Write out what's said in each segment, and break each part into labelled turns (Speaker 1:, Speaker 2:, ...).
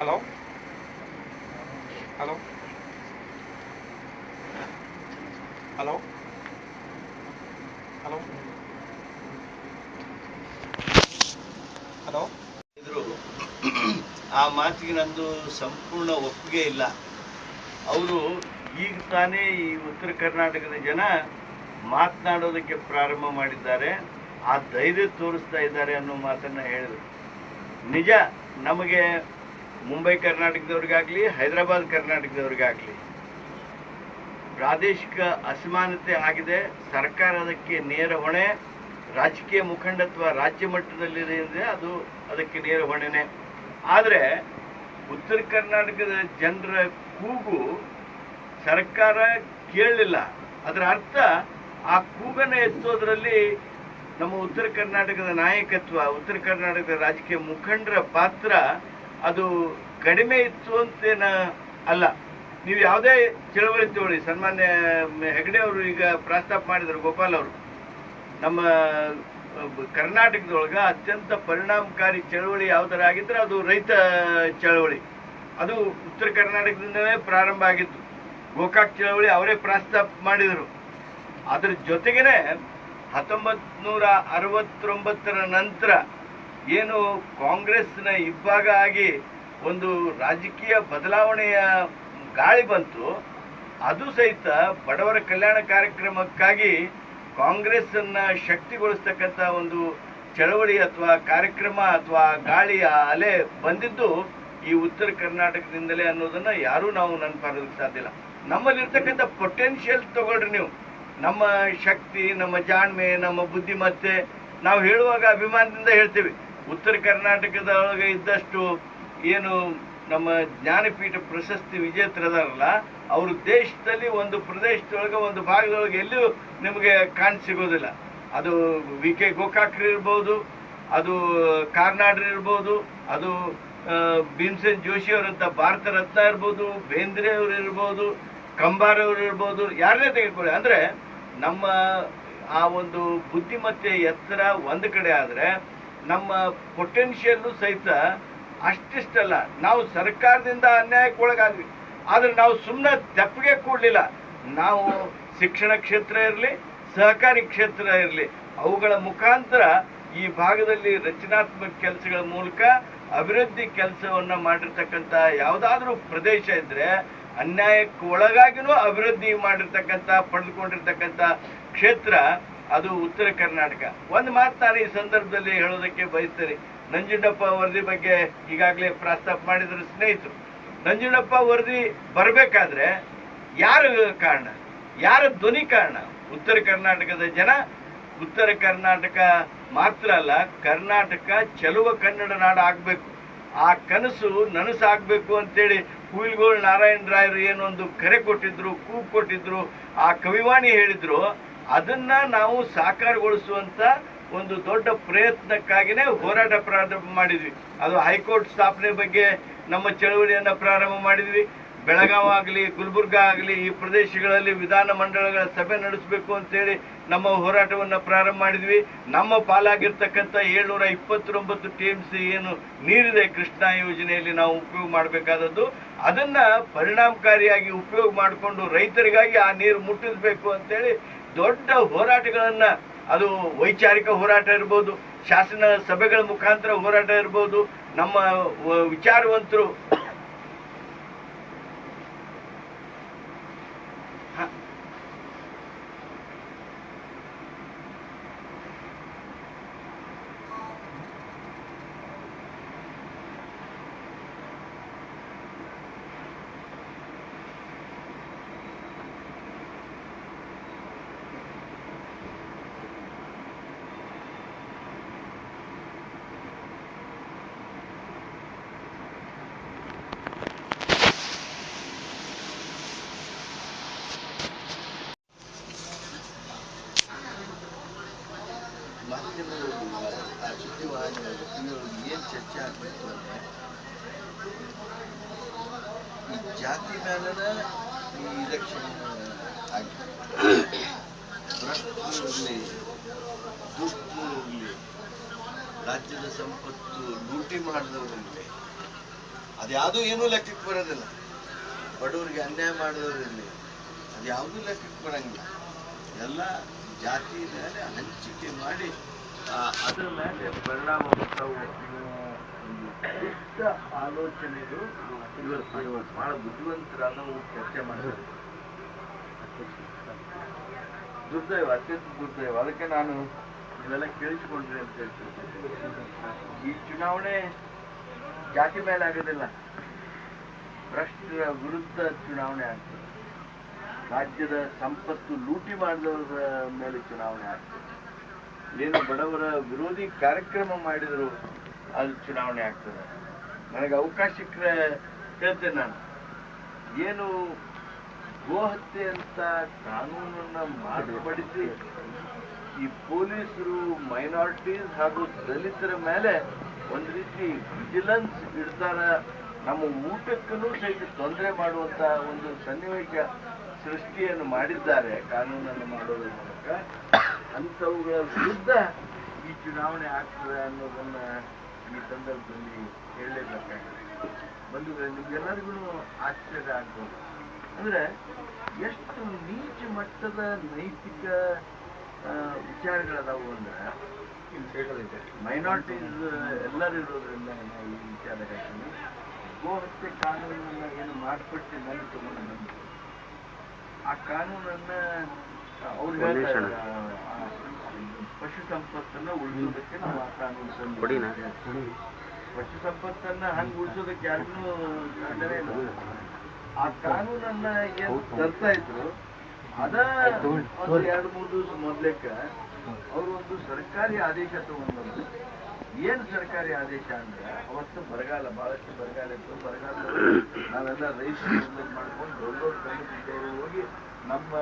Speaker 1: Hello? Hello? Hello? Hello? Hello?
Speaker 2: ಇದ್ರು ಆ ಮಾತಿಗೆ ನಂದು ಸಂಪೂರ್ಣ ಒಪ್ಪಿಗೆ ಇಲ್ಲ. ಅವರು ಈಗ ತಾನೇ ಈ ಉತ್ತರ ಕರ್ನಾಟಕದ ಜನ ಮಾತನಾಡೋದಕ್ಕೆ ಪ್ರಾರಂಭ ಮಾಡಿದ್ದಾರೆ. ಆ ಧೈರ್ಯ ತೋರಿಸ್ತಾ ಇದ್ದಾರೆ ಅನ್ನೋ ಮಾತನ್ನ ಹೇಳಿದರು. ನಿಜ, ನಮಗೆ ಮುಂಬೈ ಕರ್ನಾಟಕದವ್ರಿಗಾಗ್ಲಿ, ಹೈದರಾಬಾದ್ ಕರ್ನಾಟಕದವ್ರಿಗಾಗ್ಲಿ ಪ್ರಾದೇಶಿಕ ಅಸಮಾನತೆ ಆಗಿದೆ. ಸರ್ಕಾರ ಅದಕ್ಕೆ ನೇರ ಹೊಣೆ, ರಾಜಕೀಯ ಮುಖಂಡತ್ವ ರಾಜ್ಯ ಮಟ್ಟದಲ್ಲಿದೆ ಅಂದರೆ ಅದು ಅದಕ್ಕೆ ನೇರ ಹೊಣೆನೆ. ಆದರೆ ಉತ್ತರ ಕರ್ನಾಟಕದ ಜನರ ಕೂಗು ಸರ್ಕಾರ ಕೇಳಲಿಲ್ಲ. ಅದರ ಅರ್ಥ ಆ ಕೂಗನ್ನು ಎತ್ತೋದ್ರಲ್ಲಿ ನಮ್ಮ ಉತ್ತರ ಕರ್ನಾಟಕದ ನಾಯಕತ್ವ, ಉತ್ತರ ಕರ್ನಾಟಕದ ರಾಜಕೀಯ ಮುಖಂಡರ ಪಾತ್ರ ಅದು ಕಡಿಮೆ ಇತ್ತು ಅಂತೇನ ಅಲ್ಲ. ನೀವು ಯಾವುದೇ ಚಳವಳಿ ತಗೊಳ್ಳಿ. ಸನ್ಮಾನ್ಯ ಹೆಗಡೆ ಅವರು ಈಗ ಪ್ರಸ್ತಾಪ ಮಾಡಿದರು, ಗೋಪಾಲ್ ಅವರು. ನಮ್ಮ ಕರ್ನಾಟಕದೊಳಗೆ ಅತ್ಯಂತ ಪರಿಣಾಮಕಾರಿ ಚಳವಳಿ ಯಾವ್ದಾರ ಆಗಿದ್ರೆ ಅದು ರೈತ ಚಳವಳಿ. ಅದು ಉತ್ತರ ಕರ್ನಾಟಕದಿಂದಲೇ ಪ್ರಾರಂಭ ಆಗಿತ್ತು ಗೋಕಾಕ್ ಚಳವಳಿ ಅವರೇ ಪ್ರಸ್ತಾಪ ಮಾಡಿದರು. ಅದ್ರ ಜೊತೆಗೇನೆ ಹತ್ತೊಂಬತ್ ನೂರ ಅರವತ್ತೊಂಬತ್ತರ ನಂತರ ಏನು ಕಾಂಗ್ರೆಸ್ನ ಇಬ್ಬಾಗ ಆಗಿ ಒಂದು ರಾಜಕೀಯ ಬದಲಾವಣೆಯ ಗಾಳಿ ಬಂತು, ಅದು ಸಹಿತ ಬಡವರ ಕಲ್ಯಾಣ ಕಾರ್ಯಕ್ರಮಕ್ಕಾಗಿ ಕಾಂಗ್ರೆಸ್ ಅನ್ನ ಶಕ್ತಿಗೊಳಿಸ್ತಕ್ಕಂಥ ಒಂದು ಚಳವಳಿ ಅಥವಾ ಕಾರ್ಯಕ್ರಮ ಅಥವಾ ಗಾಳಿಯ ಅಲೆ ಬಂದಿದ್ದು ಈ ಉತ್ತರ ಕರ್ನಾಟಕದಿಂದಲೇ ಅನ್ನೋದನ್ನ ಯಾರೂ ನಾವು ನೆನಪಾಡೋದಕ್ಕೆ ಸಾಧ್ಯ ಇಲ್ಲ. ನಮ್ಮಲ್ಲಿರ್ತಕ್ಕಂಥ ಪೊಟೆನ್ಷಿಯಲ್ ತಗೊಳ್ರಿ ನೀವು. ನಮ್ಮ ಶಕ್ತಿ, ನಮ್ಮ ಜಾಣ್ಮೆ, ನಮ್ಮ ಬುದ್ಧಿಮತ್ತೆ ನಾವು ಹೇಳುವಾಗ ಅಭಿಮಾನದಿಂದ ಹೇಳ್ತೀವಿ. ಉತ್ತರ ಕರ್ನಾಟಕದೊಳಗೆ ಇದ್ದಷ್ಟು ಏನು ನಮ್ಮ ಜ್ಞಾನಪೀಠ ಪ್ರಶಸ್ತಿ ವಿಜೇತರದಾರಲ್ಲ, ಅವರು ದೇಶದಲ್ಲಿ ಒಂದು ಪ್ರದೇಶದೊಳಗೆ, ಒಂದು ಭಾಗದೊಳಗೆ ಎಲ್ಲೂ ನಿಮಗೆ ಕಾಣ್ ಸಿಗೋದಿಲ್ಲ. ಅದು ವಿ ಕೆ ಗೋಕಾಕ್ರಿ ಇರ್ಬೋದು, ಅದು ಕಾರ್ನಾಡ್ರಿ ಇರ್ಬೋದು, ಅದು ಭೀಮಸೇನ್ ಜೋಶಿ ಅವರಂತ ಭಾರತ ರತ್ನ ಇರ್ಬೋದು, ಬೇಂದ್ರೆ ಅವರು ಇರ್ಬೋದು ಕಂಬಾರವ್ರು ಇರ್ಬೋದು, ಯಾರನ್ನೇ ತೆಗೆದುಕೊಳ್ಳಿ. ಅಂದ್ರೆ ನಮ್ಮ ಆ ಒಂದು ಬುದ್ಧಿಮತ್ತೆ ಎತ್ತರ ಒಂದು ಕಡೆ ಆದ್ರೆ ನಮ್ಮ ಪೊಟೆನ್ಷಿಯಲ್ಲು ಸಹಿತ ಅಷ್ಟಿಷ್ಟಲ್ಲ. ನಾವು ಸರ್ಕಾರದಿಂದ ಅನ್ಯಾಯಕ್ಕೆ ಒಳಗಾದ್ವಿ. ಆದ್ರೆ ನಾವು ಸುಮ್ಮನೆ ತೆಪ್ಪಗೆ ಕೂಡಲಿಲ್ಲ. ನಾವು ಶಿಕ್ಷಣ ಕ್ಷೇತ್ರ ಇರಲಿ, ಸಹಕಾರಿ ಕ್ಷೇತ್ರ ಇರಲಿ, ಅವುಗಳ ಮುಖಾಂತರ ಈ ಭಾಗದಲ್ಲಿ ರಚನಾತ್ಮಕ ಕೆಲಸಗಳ ಮೂಲಕ ಅಭಿವೃದ್ಧಿ ಕೆಲಸವನ್ನ ಮಾಡಿರ್ತಕ್ಕಂಥ ಯಾವುದಾದ್ರೂ ಪ್ರದೇಶ ಇದ್ರೆ ಅನ್ಯಾಯಕ್ಕೆ ಒಳಗಾಗಿನೂ ಅಭಿವೃದ್ಧಿ ಮಾಡಿರ್ತಕ್ಕಂಥ, ಪಡೆದುಕೊಂಡಿರ್ತಕ್ಕಂಥ ಕ್ಷೇತ್ರ ಅದು ಉತ್ತರ ಕರ್ನಾಟಕ. ಒಂದು ಮಾತು ನಾನು ಈ ಸಂದರ್ಭದಲ್ಲಿ ಹೇಳೋದಕ್ಕೆ ಬಯಸ್ತೇನೆ. ನಂಜುಂಡಪ್ಪ ವರದಿ ಬಗ್ಗೆ ಈಗಾಗಲೇ ಪ್ರಸ್ತಾಪ ಮಾಡಿದ್ರು ಸ್ನೇಹಿತರು. ನಂಜುಂಡಪ್ಪ ವರದಿ ಬರಬೇಕಾದ್ರೆ ಯಾರು ಕಾರಣ? ಯಾರ ಧ್ವನಿ ಕಾರಣ? ಉತ್ತರ ಕರ್ನಾಟಕದ ಜನ? ಉತ್ತರ ಕರ್ನಾಟಕ ಮಾತ್ರ ಅಲ್ಲ, ಕರ್ನಾಟಕ ಚೆಲುವ ಕನ್ನಡ ನಾಡು ಆಗಬೇಕು. ಆ ಕನಸು ನನಸಾಗ್ಬೇಕು ಅಂತೇಳಿ ಹುಯಿಲ್ಗೋಳ್ ನಾರಾಯಣ ರಾಯರು ಏನೊಂದು ಕರೆ ಕೊಟ್ಟಿದ್ರು ಕೂ ಕೊಟ್ಟಿದ್ರು, ಆ ಕವಿವಾಣಿ ಹೇಳಿದ್ರು, ಅದನ್ನ ನಾವು ಸಾಕಾರಗೊಳಿಸುವಂತ ಒಂದು ದೊಡ್ಡ ಪ್ರಯತ್ನಕ್ಕಾಗಿನೇ ಹೋರಾಟ ಪ್ರಾರಂಭ ಮಾಡಿದ್ವಿ. ಅದು ಹೈಕೋರ್ಟ್ ಸ್ಥಾಪನೆ ಬಗ್ಗೆ ನಮ್ಮ ಚಳವಳಿಯನ್ನ ಪ್ರಾರಂಭ ಮಾಡಿದ್ವಿ. ಬೆಳಗಾವ್ ಆಗಲಿ, ಗುಲ್ಬರ್ಗ ಆಗಲಿ, ಈ ಪ್ರದೇಶಗಳಲ್ಲಿ ವಿಧಾನ ಮಂಡಳಗಳ ಸಭೆ ನಡೆಸಬೇಕು ಅಂತೇಳಿ ನಮ್ಮ ಹೋರಾಟವನ್ನ ಪ್ರಾರಂಭ ಮಾಡಿದ್ವಿ. ನಮ್ಮ ಪಾಲಾಗಿರ್ತಕ್ಕಂಥ ಏಳ್ನೂರ ಇಪ್ಪತ್ತೊಂಬತ್ತು ಟಿ ಎಂ ಸಿ ಏನು ನೀರಿದೆ ಕೃಷ್ಣಾ ಯೋಜನೆಯಲ್ಲಿ ನಾವು ಉಪಯೋಗ ಮಾಡಬೇಕಾದದ್ದು ಅದನ್ನ ಪರಿಣಾಮಕಾರಿಯಾಗಿ ಉಪಯೋಗ ಮಾಡಿಕೊಂಡು ರೈತರಿಗಾಗಿ ಆ ನೀರು ಮುಟ್ಟಿಸ್ಬೇಕು ಅಂತೇಳಿ ದೊಡ್ಡ ಹೋರಾಟಗಳನ್ನ, ಅದು ವೈಚಾರಿಕ ಹೋರಾಟ ಇರ್ಬೋದು, ಶಾಸನ ಸಭೆಗಳ ಮುಖಾಂತರ ಹೋರಾಟ ಇರ್ಬೋದು, ನಮ್ಮ ವಿಚಾರವಂತರು ಚರ್ಚೆ ಈ ಜಾತಿ ಮೇಲನ ಈ ಇಲೆಕ್ಷನ್ ರಾಜ್ಯದ ಸಂಪತ್ತು ಲೂಟಿ ಮಾಡಿದವರಿರಲಿ ಅದ್ಯಾವುದೂ ಏನೂ ಲೆಕ್ಕಕ್ಕೆ ಬರೋದಿಲ್ಲ. ಬಡವರಿಗೆ ಅನ್ಯಾಯ ಮಾಡಿದವರಿರಲಿ ಅದ್ಯಾವುದೂ ಲೆಕ್ಕಕ್ಕೆ ಬರಂಗಿಲ್ಲ. ಎಲ್ಲ ಜಾತಿ ಮೇಲೆ ಹಂಚಿಕೆ ಮಾಡಿ ಅದರ ಮೇಲೆ ಪರಿಣಾಮ ಬರ್ತಾವು. ದುಷ್ಟ ಆಲೋಚನೆಗಳು ಬಹಳ ಬುದ್ಧಿವಂತರಾದವರು ಚರ್ಚೆ ಮಾಡ್ತಾರೆ ದುರ್ದೈವ, ಅತ್ಯಂತ ದುರ್ದೈವ. ಅದಕ್ಕೆ ನಾನು ಇವೆಲ್ಲ ಕೇಳಿಸ್ಕೊಂಡ್ರಿ ಅಂತ ಹೇಳ್ತೀನಿ ಈ ಚುನಾವಣೆ ಜಾತಿ ಮೇಲೆ ಆಗೋದಿಲ್ಲ. ಭ್ರಷ್ಟರ ವಿರುದ್ಧ ಚುನಾವಣೆ ಆಗ್ತದೆ. ರಾಜ್ಯದ ಸಂಪತ್ತು ಲೂಟಿ ಮಾಡಿದವರ ಮೇಲೆ ಚುನಾವಣೆ ಆಗ್ತದೆ. ಏನು ಬಡವರ ವಿರೋಧಿ ಕಾರ್ಯಕ್ರಮ ಮಾಡಿದ್ರು ಅದು ಚುನಾವಣೆ ಆಗ್ತದೆ. ನನಗೆ ಅವಕಾಶ ಸಿಕ್ಕರೆ ಹೇಳ್ತೇನೆ ನಾನು. ಏನು ಗೋಹತ್ಯೆ ಅಂತ ಕಾನೂನನ್ನ ಮಾರ್ಪಡಿಸಿ ಈ ಪೊಲೀಸರು ಮೈನಾರಿಟೀಸ್ ಹಾಗೂ ದಲಿತರ ಮೇಲೆ ಒಂದು ರೀತಿ ವಿಜಿಲೆನ್ಸ್ ಇಡ್ತಾರ, ನಮ್ಮ ಊಟಕ್ಕೂ ಸಹಿತ ತೊಂದರೆ ಮಾಡುವಂತ ಒಂದು ಸನ್ನಿವೇಶ ಸೃಷ್ಟಿಯನ್ನು ಮಾಡಿದ್ದಾರೆ ಕಾನೂನನ್ನು ಮಾಡೋದ್ರ ಮೂಲಕ. ಅಂಥವುಗಳ ವಿರುದ್ಧ ಈ ಚುನಾವಣೆ ಆಗ್ತದೆ ಅನ್ನೋದನ್ನ ಈ ಸಂದರ್ಭದಲ್ಲಿ ಹೇಳಲೇಬೇಕಾಗಿದೆ ಬಂಧುಗಳೇ, ನಿಮ್ಗೆಲ್ಲರಿಗೂ ಆಶ್ಚರ್ಯ ಆಗ್ಬೋದು. ಅಂದ್ರೆ, ಎಷ್ಟು ನೀಚ ಮಟ್ಟದ ನೈತಿಕ ವಿಚಾರಗಳದಾವು ಅಂದ್ರೆ ಮೈನಾರಿಟೀಸ್ ಎಲ್ಲರೂ ಇರೋದ್ರಿಂದ ನಾವು ಈ ವಿಚಾರ ಹೇಳ್ತೀನಿ. ಗೋಹತ್ಯೆ ಕಾನೂನನ್ನ ಏನು ಮಾರ್ಪಟ್ಟಿ ನನಗೆ ತಗೊಂಡು ಬಂದು, ಆ ಕಾನೂನನ್ನ ಅವ್ರು ಹೇಳ್ತಾರೆ ಪಶು ಸಂಪತ್ತನ್ನ ಉಳಿಸೋದಕ್ಕೆ ನಾವು ಆ ಕಾನೂನು. ಪಶು ಸಂಪತ್ತನ್ನ ಹಂಗ ಉಳಿಸೋದಕ್ಕೆ ಯಾರಿಗೂ ಸಾಧ್ಯನೇ ಇಲ್ಲ. ಆ ಕಾನೂನನ್ನ ಏನ್ ತರ್ತಾ ಇದ್ರು ಅದ ಒಂದು ಎರಡು ಮೂರು ದಿವಸ ಮೊದ್ಲೇಕ ಅವರು ಒಂದು ಸರ್ಕಾರಿ ಆದೇಶ ತಗೊಂಡ್ಬಂದ್ರು. ಏನ್ ಸರ್ಕಾರಿ ಆದೇಶ ಅಂದ್ರೆ ಅವತ್ತು ಬರಗಾಲ ಬಹಳಷ್ಟು ಬರಗಾಲ ಇತ್ತು. ಬರಗಾಲದಲ್ಲಿ ನಾವೆಲ್ಲ ರೈತರು ಮಾಡ್ಕೊಂಡು ದೊಡ್ಡ ದೊಡ್ಡ ಹೋಗಿ ನಮ್ಮ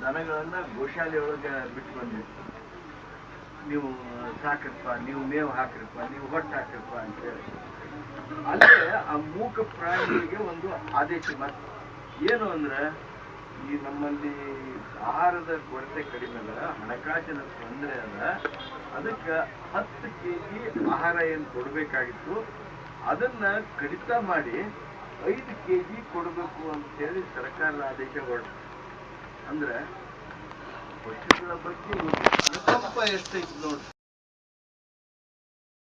Speaker 2: ದನಗಳನ್ನ ಗೋಶಾಲೆ ಒಳಗೆ ಬಿಟ್ಟು ಬಂದಿತ್ತು ನೀವು ಸಾಕ್ರಪ್ಪ ನೀವು ಮೇವು ಹಾಕ್ರಪ್ಪ, ನೀವು ಹೊಟ್ಟು ಹಾಕ್ರಪ್ಪ ಅಂತ ಹೇಳಿ. ಅಲ್ಲೇ ಆ ಮೂಕ ಪ್ರಾಣಿಗಳಿಗೆ ಒಂದು ಆದೇಶ ಮತ್ತೆ ಏನು ಅಂದ್ರೆ, ಈ ನಮ್ಮಲ್ಲಿ ಆಹಾರದ ಕೊರತೆ ಕಡಿಮೆ ಅದ ಹಣಕಾಸಿನ ತೊಂದರೆ ಅದ ಅದಕ್ಕೆ ಹತ್ತು ಕೆ ಜಿ ಆಹಾರ ಏನು ಕೊಡಬೇಕಾಗಿತ್ತು, ಅದನ್ನ ಕಡಿತ ಮಾಡಿ ಐದು ಕೆ ಜಿ ಕೊಡಬೇಕು ಅಂತ ಹೇಳಿ ಸರ್ಕಾರದ ಆದೇಶ ಹೊರಟು. ಅಂದ್ರೆ ಪಕ್ಷಿಗಳ ಬಗ್ಗೆ ಅನುಕಂಪ ಎಷ್ಟೈತಿ ನೋಡ್ರಿ.